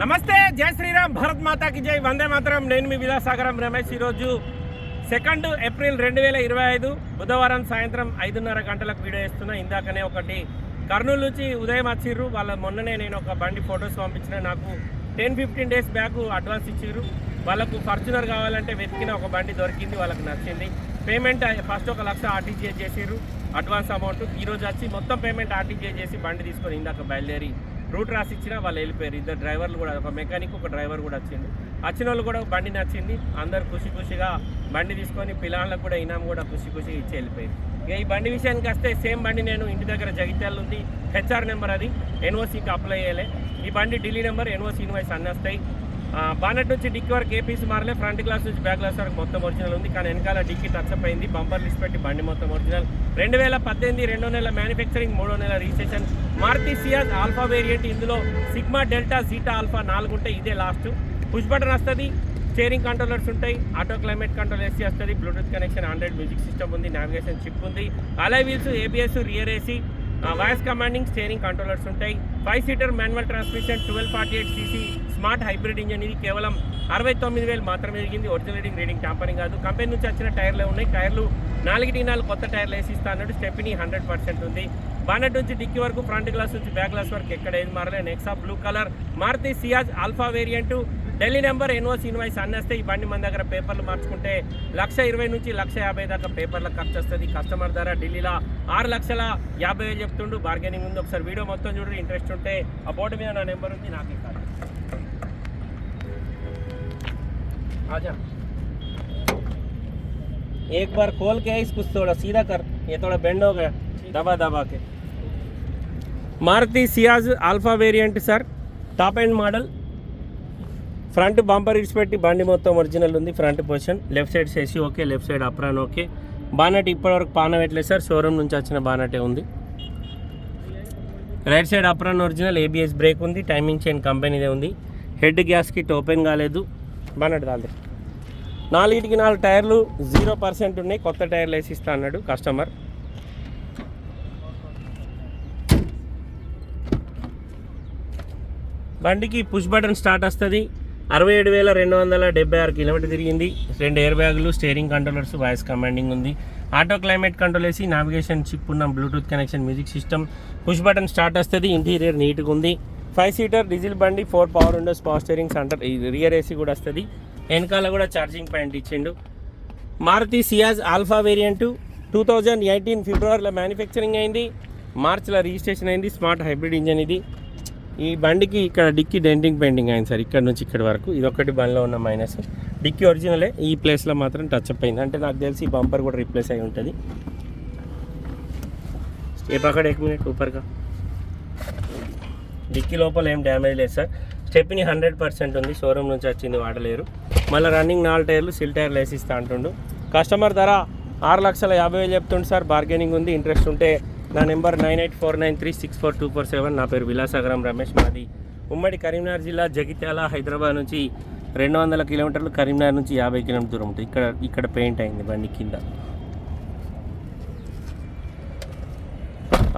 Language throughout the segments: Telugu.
నమస్తే జై శ్రీరామ్ భారత్ మాతాకి జై. వందే మాతరం. నేను మీ విలాసాగరం రమేష్. ఈరోజు సెకండ్ ఏప్రిల్ రెండు వేల ఇరవై ఐదు బుధవారం సాయంత్రం ఐదున్నర గంటలకు వీడియో ఇస్తున్నా ఇందాకనే ఒకటి కర్నూలు నుంచి ఉదయం వచ్చిర్రు. వాళ్ళ మొన్ననే నేను ఒక బండి ఫొటోస్ పంపించిన. నాకు ten fifteen days back advance ఇచ్చిర్రు. వాళ్ళకు ఫార్చునర్ కావాలంటే వెతికిన ఒక బండి దొరికింది. వాళ్ళకి నచ్చింది. పేమెంట్ ఫస్ట్ ఒక లక్ష ఆర్టీజీఏ చేసిర్రు. Advance amount. ఈరోజు వచ్చి మొత్తం పేమెంట్ ఆర్టీజీఏ చేసి బండి తీసుకొని ఇందాక బయలుదేరి రూట్ రాసి ఇచ్చినా వాళ్ళు వెళ్ళిపోయారు. ఇద్దరు డ్రైవర్లు కూడా ఒక మెకానిక్ ఒక డ్రైవర్ కూడా వచ్చింది వచ్చిన వాళ్ళు కూడా బండి నచ్చింది. అందరు ఖుషి ఖుషిగా బండి తీసుకొని పిల్లలకు కూడా ఇనాం కూడా ఖుషి ఖుషిగా ఇచ్చి వెళ్ళిపోయారు. ఇక ఈ బండి విషయానికి వస్తే సేమ్ బండి నేను ఇంటి దగ్గర జగిత్యాల ఉంది హెచ్ఆర్ నెంబర్ అది. ఎన్ఓసీకి అప్లై చేయలే. ఈ బండి ఢిల్లీ నెంబర్ ఎన్ఓసీ ఇన్వాయిస్ అన్నీ వస్తాయి. బానెట్ నుంచి డిక్కి వరకు ఏ పీస్ మారలే ఫ్రంట్ గ్లాస్ నుంచి బ్యాక్ గ్లాస్ వరకు మొత్తం ఒరిజినల్ ఉంది. కానీ వెనకాల డిక్కి టచ్ అప్ అయింది బంపర్ లిస్ట్ పెట్టి బండి మొత్తం ఒరిజినల్ రెండు వేల పద్దెనిమిది రెండో నెల మ్యానుఫ్యాక్చరింగ్ మూడో నెల registration Maruti Ciaz alpha variant ఇందులో సిగ్మా డెల్టా జీటా ఆల్ఫా నాలుగు ఉంటాయి ఇదే లాస్ట్ పుష్ బటన్ వస్తుంది స్టేరింగ్ కంట్రోలర్స్ ఉంటాయి ఆటో క్లైమేట్ కంట్రోల్ ఏసీ వస్తుంది Bluetooth connection Android music system ఉంది నావిగేషన్ చిప్ ఉంది. Alloy wheels ABS rear AC voice commanding steering controllers ఉంటాయి. Five seater manual transmission twelve forty eight CC smart hybrid engine ఇది కేవలం అరవై తొమ్మిది వేలు మాత్రమే జరిగింది. ఒరిజినల్ రీడింగ్ రీడింగ్ కాదు. కంపెనీ నుంచి వచ్చిన టైర్లే ఉన్నాయి. టైర్లు నాలుగిటి నాలుగు కొత్త టైర్లు వేసి ఇస్తా అన్నట్టు స్టెప్ని హండ్రెడ్ పర్సెంట్ ఉంది. బానెట్ నుంచి డిక్కీ వరకు ఫ్రంట్ గ్లాస్ నుంచి బ్యాక్ గ్లాస్ వరకు ఎక్కడ ఏది మారలే Nexa blue colour Maruti Ciaz alpha variant Delhi number NOC invoice అన్నేస్తే ఈ బండి మన దగ్గర పేపర్లు మార్చుకుంటే లక్ష ఇరవై నుంచి లక్ష యాభై దాకా పేపర్ల ఖర్చు వస్తుంది. కస్టమర్ ధర ఢిల్లీలో ఆరు లక్షల యాభై వేలు చెప్తుండు. బార్గెనింగ్ ఉంది. ఒకసారి వీడియో మొత్తం చూడండి ఇంట్రెస్ట్ ఉంటే ఆ బోర్డు మీద నా నెంబర్ ఉంది. నాకు ఇక్కడ आजा एक बार खोल के इस कुछ थोड़ा सीधा कर ये थोड़ा बेंड हो गया दबा दबा के Maruti Ciaz alpha variant sir top and model front bumper ఇడిచిపెట్టి బండి మొత్తం ఒరిజినల్ ఉంది ఫ్రంట్ పొజిషన్ లెఫ్ట్ సైడ్ చేసి okay left side apron okay bonnet ఇప్పటివరకు పాన పెట్టలేదు సార్ షోరూమ్ నుంచి వచ్చిన బానటే ఉంది right side apron original ABS brake ఉంది టైమింగ్ చైన్ కంపెనీదే ఉంది హెడ్ గ్యాస్ కిట్ ఓపెన్ కాలేదు బానట్ దాల్దే నాలుగిటికి నాలుగు టైర్లు జీరో పర్సెంట్ ఉన్నాయి. కొత్త టైర్లు వేసి ఇస్తా అన్నాడు కస్టమర్. బండికి పుష్ బటన్ స్టార్ట్ వస్తుంది. అరవై ఏడు వేల రెండు వందల డెబ్బై ఆరు కిలోమీటర్ తిరిగింది. రెండు ఎయిర్ బ్యాగులు స్టీరింగ్ కంట్రోలర్స్ వాయిస్ కమాండింగ్ ఉంది. ఆటో క్లైమేట్ కంట్రోల్ వేసి నావిగేషన్ చిప్ ఉన్న Bluetooth connection music system. Push button start వస్తుంది. ఇంటీరియర్ నీట్గా ఉంది. ఫైవ్ సీటర్ డీజిల్ బండి four power windows power steering centre rear AC కూడా వస్తుంది. వెనకాల కూడా ఛార్జింగ్ పాయింట్ ఇచ్చిండు. Maruti Ciaz alpha variant two thousand eighteen ఫిబ్రవరిలో మ్యానుఫ్యాక్చరింగ్ అయింది. మార్చిలో రిజిస్ట్రేషన్ అయింది. స్మార్ట్ హైబ్రిడ్ ఇంజన్ ఇది. ఈ బండికి ఇక్కడ డిక్కీ డెంటింగ్ పెయింటింగ్ అయింది సార్ ఇక్కడ నుంచి ఇక్కడ వరకు. ఇది ఒకటి బండిలో ఉన్న మైనస్. డిక్కీ ఒరిజినలే ఈ ప్లేస్లో మాత్రం టచ్ అప్ అయింది. అంటే నాకు తెలిసి ఈ బంపర్ కూడా రీప్లేస్ అయి ఉంటుంది. ఏ పక్కడ ఎక్ మినిట్ ఊపర్గా డిక్కీ లోపల ఏం డ్యామేజ్ లేదు సార్. చెప్పిన హండ్రెడ్ పర్సెంట్ ఉంది. షోరూమ్ నుంచి వచ్చింది వాడలేరు. మళ్ళీ రన్నింగ్ నాలుగు టైర్లు సిల్ టైర్లు వేసిస్తా అంటుండు. కస్టమర్ ధర ఆరు లక్షల యాభై వేలు చెప్తుండు సార్. బార్గెనింగ్ ఉంది ఇంట్రెస్ట్ ఉంటే నా number nine eight four nine three six four two four seven. నా పేరు విలాసాగరం రమేష్ మాది. ఉమ్మడి కరీంనగర్ జిల్లా జగిత్యాల హైదరాబాద్ నుంచి రెండు వందల కిలోమీటర్లు కరీంనగర్ నుంచి యాభై కిలోమీటర్ దూరం ఉంటుంది. ఇక్కడ ఇక్కడ పెయింట్ అయింది బండి కింద.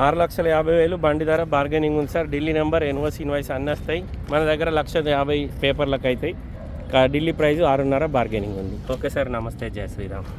ఆరు లక్షల యాభై వేలు బండి ధర బార్గెనింగ్ ఉంది sir. Delhi number NOC invoice అన్నీ వస్తాయి. మన దగ్గర లక్ష యాభై పేపర్లకు అవుతాయి ఢిల్లీ ప్రైస్ ఆరున్నర బార్గెనింగ్ ఉంది. ఓకే సార్ నమస్తే. జయ శ్రీరామ్.